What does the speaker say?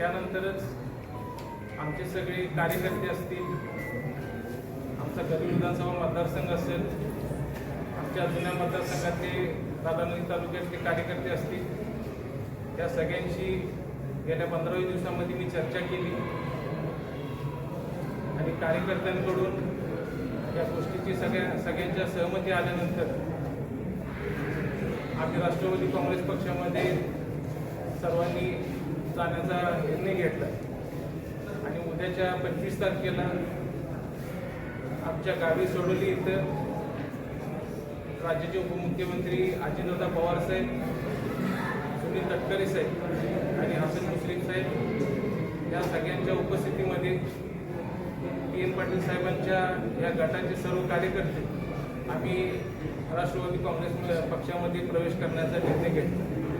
त्यानंतरच आमचे सगळे कार्यकर्ते असतील आमचा गरीब विधानसभा मतदारसंघ असेल आमच्या जुन्या मतदारसंघातले राधानगरी तालुक्यातले कार्यकर्ते असतील त्या सगळ्यांशी गेल्या पंधरावी दिवसामध्ये मी चर्चा केली. आणि कार्यकर्त्यांकडून या गोष्टीची सगळ्या सगळ्यांच्या सहमती आल्यानंतर आम्ही राष्ट्रवादी काँग्रेस पक्षामध्ये सर्वांनी जाण्याचा निर्णय घेतला. आणि उद्याच्या पंचवीस तारखेला आमच्या गावी सोडवली इथं राज्याचे उपमुख्यमंत्री अजितदादा पवार साहेब सुनील तटकरे साहेब आणि हसन मुश्रीफ साहेब या सगळ्यांच्या उपस्थितीमध्ये पी एन पाटील साहेबांच्या या गटाचे सर्व कार्यकर्ते आम्ही राष्ट्रवादी काँग्रेस पक्षामध्ये प्रवेश करण्याचा निर्णय घेतला.